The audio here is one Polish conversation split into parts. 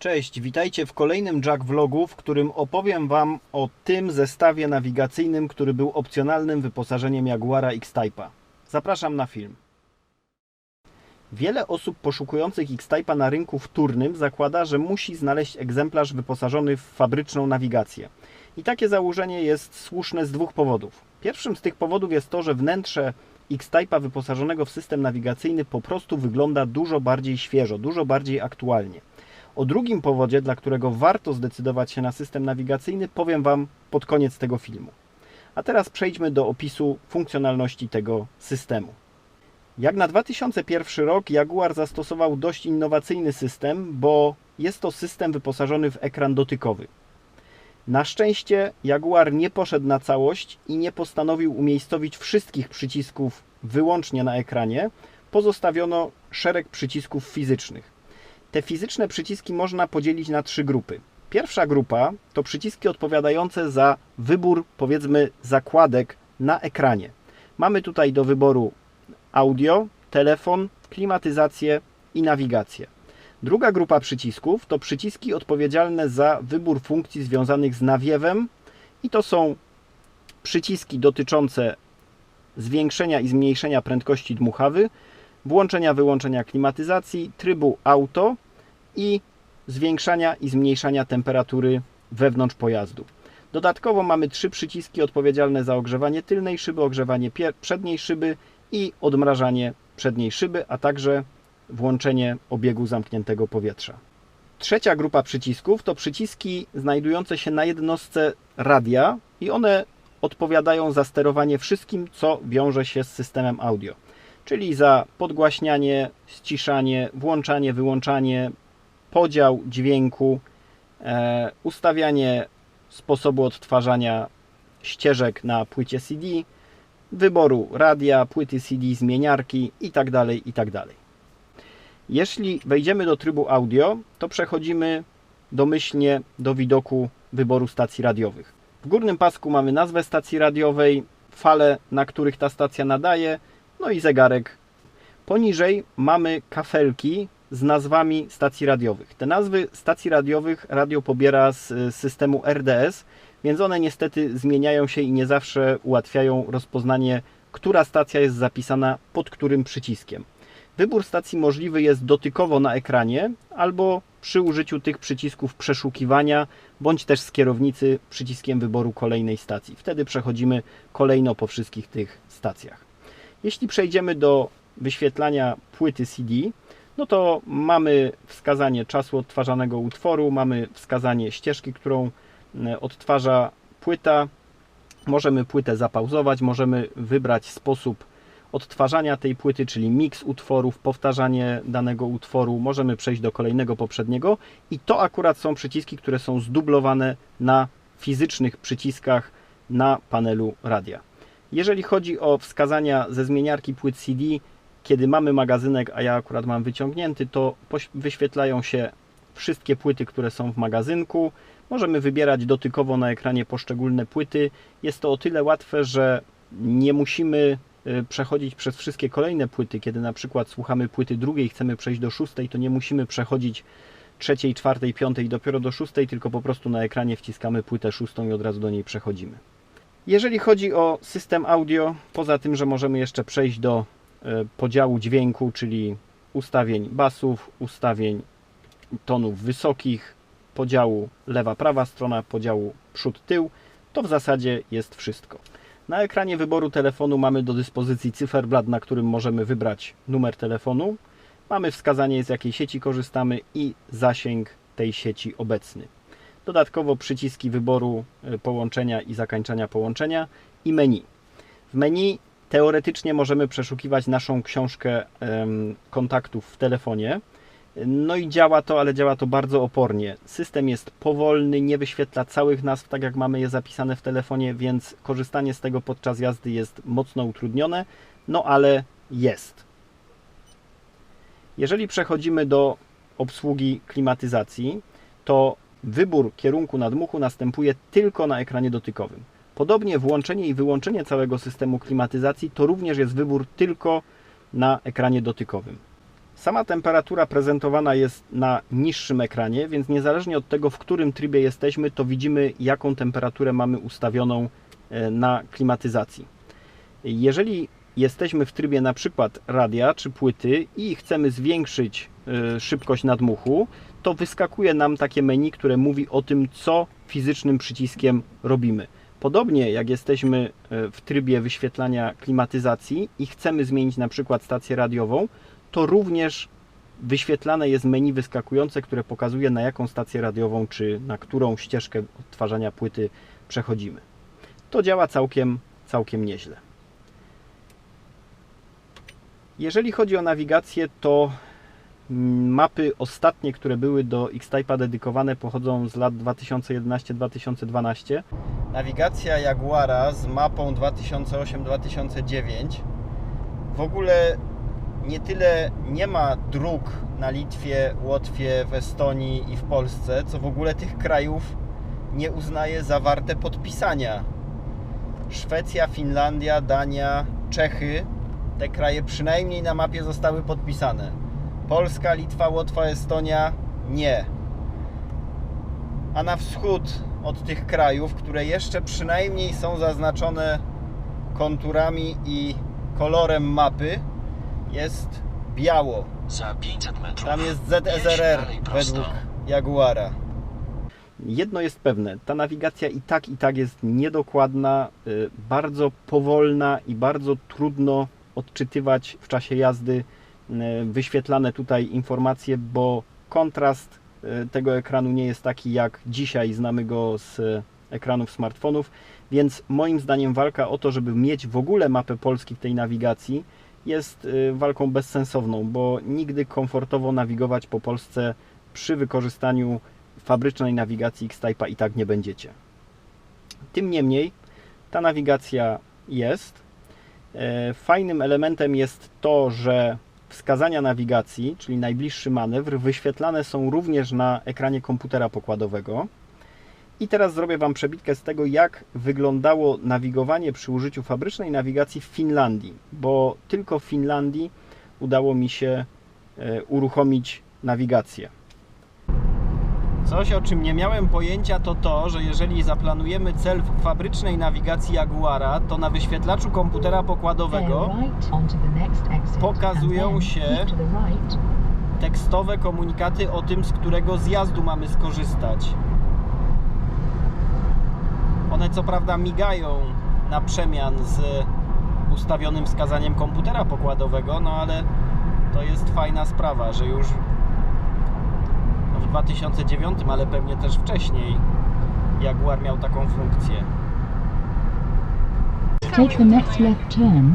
Cześć, witajcie w kolejnym Jack Vlogu, w którym opowiem Wam o tym zestawie nawigacyjnym, który był opcjonalnym wyposażeniem Jaguara X-Type'a. Zapraszam na film. Wiele osób poszukujących X-Type'a na rynku wtórnym zakłada, że musi znaleźć egzemplarz wyposażony w fabryczną nawigację. I takie założenie jest słuszne z dwóch powodów. Pierwszym z tych powodów jest to, że wnętrze X-Type'a wyposażonego w system nawigacyjny po prostu wygląda dużo bardziej świeżo, dużo bardziej aktualnie. O drugim powodzie, dla którego warto zdecydować się na system nawigacyjny, powiem Wam pod koniec tego filmu. A teraz przejdźmy do opisu funkcjonalności tego systemu. Jak na 2001 rok Jaguar zastosował dość innowacyjny system, bo jest to system wyposażony w ekran dotykowy. Na szczęście Jaguar nie poszedł na całość i nie postanowił umiejscowić wszystkich przycisków wyłącznie na ekranie. Pozostawiono szereg przycisków fizycznych. Te fizyczne przyciski można podzielić na trzy grupy. Pierwsza grupa to przyciski odpowiadające za wybór, powiedzmy, zakładek na ekranie. Mamy tutaj do wyboru audio, telefon, klimatyzację i nawigację. Druga grupa przycisków to przyciski odpowiedzialne za wybór funkcji związanych z nawiewem i to są przyciski dotyczące zwiększenia i zmniejszenia prędkości dmuchawy, włączenia wyłączenia klimatyzacji, trybu auto i zwiększania i zmniejszania temperatury wewnątrz pojazdu. Dodatkowo mamy trzy przyciski odpowiedzialne za ogrzewanie tylnej szyby, ogrzewanie przedniej szyby i odmrażanie przedniej szyby, a także włączenie obiegu zamkniętego powietrza. Trzecia grupa przycisków to przyciski znajdujące się na jednostce radia i one odpowiadają za sterowanie wszystkim, co wiąże się z systemem audio czyli za podgłaśnianie, ściszanie, włączanie, wyłączanie, podział dźwięku, e, ustawianie sposobu odtwarzania ścieżek na płycie CD, wyboru radia, płyty CD, zmieniarki itd. Tak itd. Tak Jeśli wejdziemy do trybu audio, to przechodzimy domyślnie do widoku wyboru stacji radiowych. W górnym pasku mamy nazwę stacji radiowej, fale, na których ta stacja nadaje, no i zegarek. Poniżej mamy kafelki z nazwami stacji radiowych. Te nazwy stacji radiowych radio pobiera z systemu RDS, więc one niestety zmieniają się i nie zawsze ułatwiają rozpoznanie, która stacja jest zapisana pod którym przyciskiem. Wybór stacji możliwy jest dotykowo na ekranie albo przy użyciu tych przycisków przeszukiwania, bądź też z kierownicy przyciskiem wyboru kolejnej stacji. Wtedy przechodzimy kolejno po wszystkich tych stacjach. Jeśli przejdziemy do wyświetlania płyty CD, no to mamy wskazanie czasu odtwarzanego utworu, mamy wskazanie ścieżki, którą e, odtwarza płyta. Możemy płytę zapauzować, możemy wybrać sposób odtwarzania tej płyty, czyli miks utworów, powtarzanie danego utworu. Możemy przejść do kolejnego poprzedniego i to akurat są przyciski, które są zdublowane na fizycznych przyciskach na panelu radia. Jeżeli chodzi o wskazania ze zmieniarki płyt CD, kiedy mamy magazynek, a ja akurat mam wyciągnięty, to wyświetlają się wszystkie płyty, które są w magazynku. Możemy wybierać dotykowo na ekranie poszczególne płyty. Jest to o tyle łatwe, że nie musimy y, przechodzić przez wszystkie kolejne płyty. Kiedy na przykład słuchamy płyty drugiej, chcemy przejść do szóstej, to nie musimy przechodzić trzeciej, czwartej, piątej dopiero do szóstej, tylko po prostu na ekranie wciskamy płytę szóstą i od razu do niej przechodzimy. Jeżeli chodzi o system audio, poza tym, że możemy jeszcze przejść do e, podziału dźwięku, czyli ustawień basów, ustawień tonów wysokich, podziału lewa-prawa strona, podziału przód-tył, to w zasadzie jest wszystko. Na ekranie wyboru telefonu mamy do dyspozycji cyferblad, na którym możemy wybrać numer telefonu. Mamy wskazanie z jakiej sieci korzystamy i zasięg tej sieci obecny. Dodatkowo przyciski wyboru e, połączenia i zakończenia połączenia i menu. W menu teoretycznie możemy przeszukiwać naszą książkę kontaktów w telefonie. No i działa to, ale działa to bardzo opornie. System jest powolny, nie wyświetla całych nazw tak jak mamy je zapisane w telefonie, więc korzystanie z tego podczas jazdy jest mocno utrudnione, no ale jest. Jeżeli przechodzimy do obsługi klimatyzacji, to Wybór kierunku nadmuchu następuje tylko na ekranie dotykowym. Podobnie włączenie i wyłączenie całego systemu klimatyzacji to również jest wybór tylko na ekranie dotykowym. Sama temperatura prezentowana jest na niższym ekranie, więc niezależnie od tego, w którym trybie jesteśmy, to widzimy, jaką temperaturę mamy ustawioną e, na klimatyzacji. Jeżeli jesteśmy w trybie na przykład radia czy płyty i chcemy zwiększyć e, szybkość nadmuchu, to wyskakuje nam takie menu, które mówi o tym, co fizycznym przyciskiem robimy. Podobnie jak jesteśmy e, w trybie wyświetlania klimatyzacji i chcemy zmienić na przykład stację radiową, to również wyświetlane jest menu wyskakujące, które pokazuje na jaką stację radiową czy na którą ścieżkę odtwarzania płyty przechodzimy. To działa całkiem, całkiem nieźle. Jeżeli chodzi o nawigację, to mapy ostatnie, które były do X-Type'a dedykowane, pochodzą z lat 2011-2012. Nawigacja Jaguara z mapą 2008-2009 w ogóle nie tyle nie ma dróg na Litwie, Łotwie, w Estonii i w Polsce, co w ogóle tych krajów nie uznaje za warte podpisania. Szwecja, Finlandia, Dania, Czechy, te kraje przynajmniej na mapie zostały podpisane. Polska, Litwa, Łotwa, Estonia nie. A na wschód od tych krajów, które jeszcze przynajmniej są zaznaczone konturami i kolorem mapy, jest biało. Za 500 metrów. Tam jest ZSRR według Jaguara. Jedno jest pewne, ta nawigacja i tak i tak jest niedokładna, y, bardzo powolna i bardzo trudno odczytywać w czasie jazdy wyświetlane tutaj informacje, bo kontrast y, tego ekranu nie jest taki jak dzisiaj znamy go z ekranów smartfonów, więc moim zdaniem walka o to, żeby mieć w ogóle mapę Polski w tej nawigacji jest y, walką bezsensowną, bo nigdy komfortowo nawigować po Polsce przy wykorzystaniu fabrycznej nawigacji X-Type'a i tak nie będziecie. Tym niemniej ta nawigacja jest. E, Fajnym elementem jest to, że wskazania nawigacji, czyli najbliższy manewr, wyświetlane są również na ekranie komputera pokładowego. I teraz zrobię Wam przebitkę z tego, jak wyglądało nawigowanie przy użyciu fabrycznej nawigacji w Finlandii, bo tylko w Finlandii udało mi się e, uruchomić nawigację. Coś, o czym nie miałem pojęcia, to to, że jeżeli zaplanujemy cel w fabrycznej nawigacji Jaguara, to na wyświetlaczu komputera pokładowego pokazują się tekstowe komunikaty o tym, z którego zjazdu mamy skorzystać. One co prawda migają na przemian z ustawionym wskazaniem komputera pokładowego, no ale to jest fajna sprawa, że już 2009, ale pewnie też wcześniej Jaguar miał taką funkcję. Take the next left turn.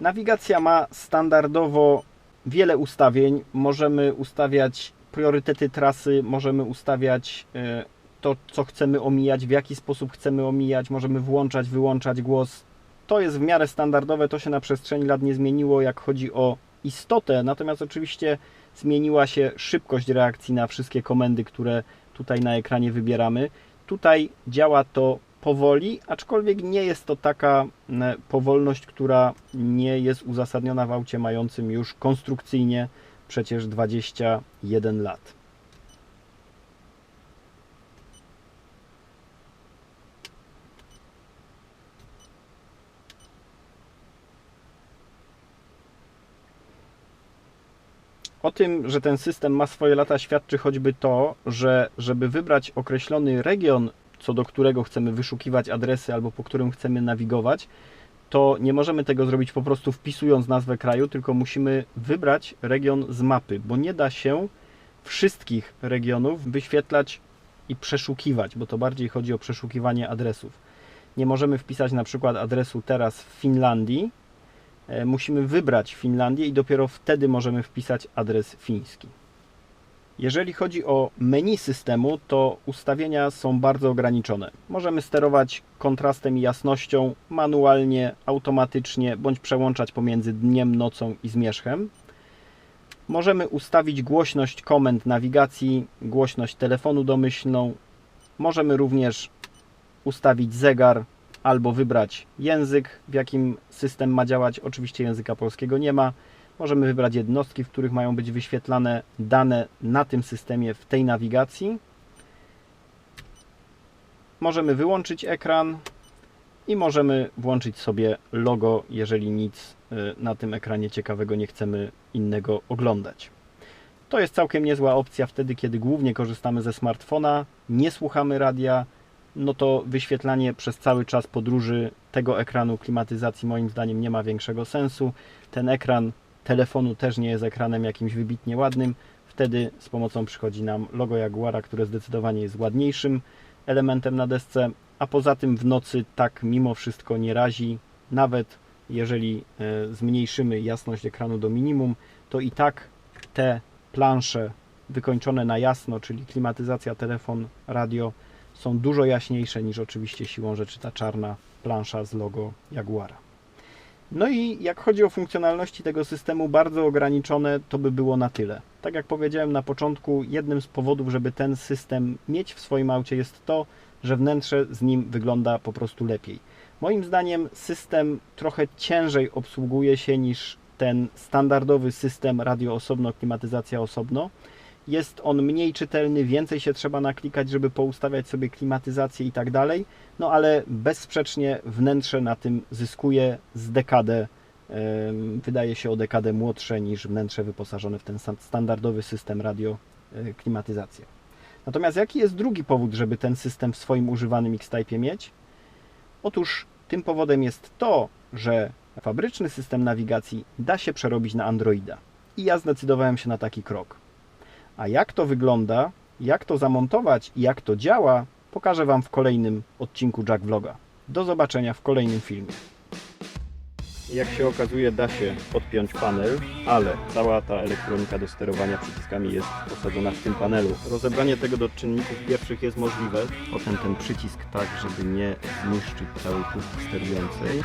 Nawigacja ma standardowo wiele ustawień. Możemy ustawiać priorytety trasy, możemy ustawiać e, to, co chcemy omijać, w jaki sposób chcemy omijać, możemy włączać, wyłączać głos. To jest w miarę standardowe, to się na przestrzeni lat nie zmieniło, jak chodzi o istotę, natomiast oczywiście zmieniła się szybkość reakcji na wszystkie komendy, które tutaj na ekranie wybieramy. Tutaj działa to powoli, aczkolwiek nie jest to taka e, powolność, która nie jest uzasadniona w aucie mającym już konstrukcyjnie przecież 21 lat. O tym, że ten system ma swoje lata, świadczy choćby to, że żeby wybrać określony region, co do którego chcemy wyszukiwać adresy albo po którym chcemy nawigować, to nie możemy tego zrobić po prostu wpisując nazwę kraju, tylko musimy wybrać region z mapy, bo nie da się wszystkich regionów wyświetlać i przeszukiwać, bo to bardziej chodzi o przeszukiwanie adresów. Nie możemy wpisać na przykład adresu teraz w Finlandii, musimy wybrać Finlandię i dopiero wtedy możemy wpisać adres fiński. Jeżeli chodzi o menu systemu, to ustawienia są bardzo ograniczone. Możemy sterować kontrastem i jasnością manualnie, automatycznie, bądź przełączać pomiędzy dniem, nocą i zmierzchem. Możemy ustawić głośność komend nawigacji, głośność telefonu domyślną. Możemy również ustawić zegar albo wybrać język, w jakim system ma działać. Oczywiście języka polskiego nie ma. Możemy wybrać jednostki, w których mają być wyświetlane dane na tym systemie w tej nawigacji. Możemy wyłączyć ekran i możemy włączyć sobie logo, jeżeli nic y, na tym ekranie ciekawego nie chcemy innego oglądać. To jest całkiem niezła opcja wtedy, kiedy głównie korzystamy ze smartfona, nie słuchamy radia, no to wyświetlanie przez cały czas podróży tego ekranu klimatyzacji moim zdaniem nie ma większego sensu. Ten ekran telefonu też nie jest ekranem jakimś wybitnie ładnym. Wtedy z pomocą przychodzi nam logo Jaguara, które zdecydowanie jest ładniejszym elementem na desce, a poza tym w nocy tak mimo wszystko nie razi. Nawet jeżeli e, zmniejszymy jasność ekranu do minimum, to i tak te plansze wykończone na jasno, czyli klimatyzacja, telefon, radio, są dużo jaśniejsze niż oczywiście siłą rzeczy ta czarna plansza z logo Jaguara. No i jak chodzi o funkcjonalności tego systemu, bardzo ograniczone to by było na tyle. Tak jak powiedziałem na początku, jednym z powodów, żeby ten system mieć w swoim aucie jest to, że wnętrze z nim wygląda po prostu lepiej. Moim zdaniem system trochę ciężej obsługuje się niż ten standardowy system radio osobno, klimatyzacja osobno. Jest on mniej czytelny, więcej się trzeba naklikać, żeby poustawiać sobie klimatyzację i tak dalej. No ale bezsprzecznie wnętrze na tym zyskuje z dekadę. Wydaje się o dekadę młodsze niż wnętrze wyposażone w ten stan- standardowy system radio e, klimatyzacja. Natomiast jaki jest drugi powód, żeby ten system w swoim używanym X-Type mieć? Otóż tym powodem jest to, że fabryczny system nawigacji da się przerobić na Androida. I ja zdecydowałem się na taki krok. A jak to wygląda, jak to zamontować i jak to działa, pokażę Wam w kolejnym odcinku Jack Vloga. Do zobaczenia w kolejnym filmie. Jak się okazuje, da się podpiąć panel, ale cała ta elektronika do sterowania przyciskami jest osadzona w tym panelu. Rozebranie tego do czynników pierwszych jest możliwe. Potem ten przycisk tak, żeby nie zniszczyć całej pustki sterującej.